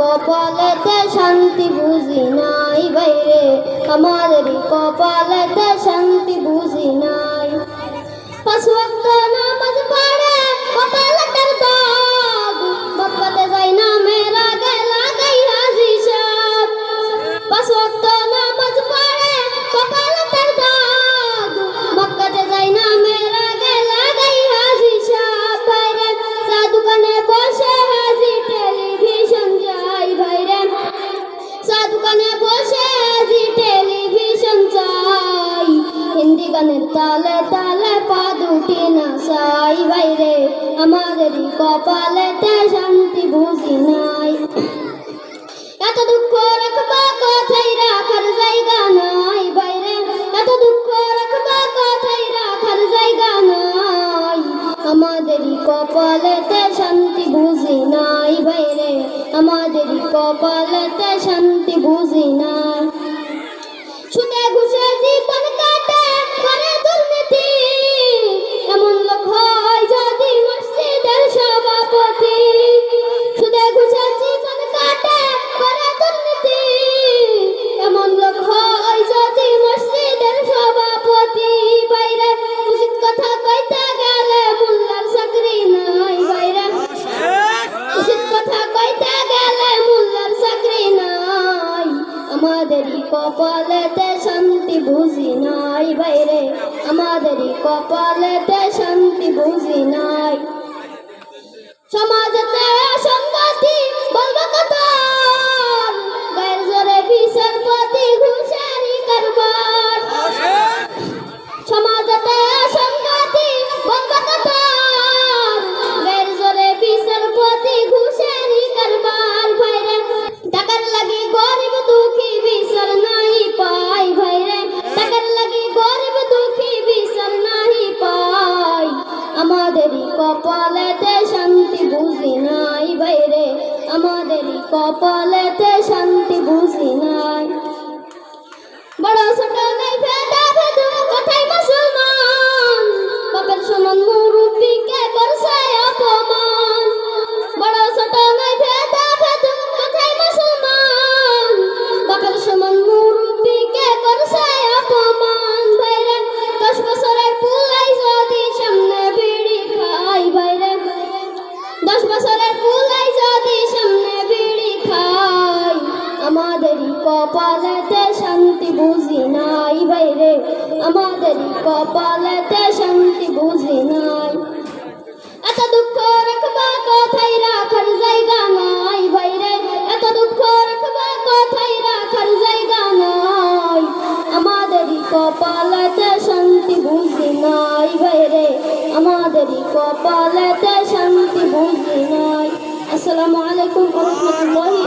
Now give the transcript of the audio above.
কপালেতে শান্তি বুঝি নাই বাইরে। আমাদের কপালেতে শান্তি বুঝি নাই। গানের তালে তালে পা দুটি না চাই বাইরে। আমাদেরই কপালেতে শান্তি বুঝি নাই। এত দুঃখ রাখবা কোথায় রাখার জায়গা নাই বাইরে। এত দুঃখ রাখবা কোথায় রাখার জায়গা নাই। আমাদেরই কপালেতে শান্তি বুঝি নাই বাইরে। আমাদেরই কপালেতে শান্তি বুঝি নাই। সুদে ঘুষে জীবন আমাদেরই কপালেতে শান্তি বুঝি নাই বাইরে। আমাদেরই কপালেতে শান্তি বুঝি নাই। সমাজতে কপালেতে শান্তি বুঝি নাই বাইরে। আমাদেরই কপালেতে শান্তি বুঝি নাই। আমাদেরই কপালেতে শান্তি বুঝি নাই বাইরে। আমাদেরই কপালেতে শান্তি বুঝি নাই। এত দুঃখ রাখবা কোথায়? রাখার জায়গা নাই বাইরে। এত দুঃখ রাখবা কোথায়? রাখার জায়গা নাই। আমাদেরই কপালেতে শান্তি বুঝি নাই বাইরে। আমাদেরই কপালেতে শান্তি বুঝি নাই। আসসালামু আলাইকুম রাহমাতুল্লাহি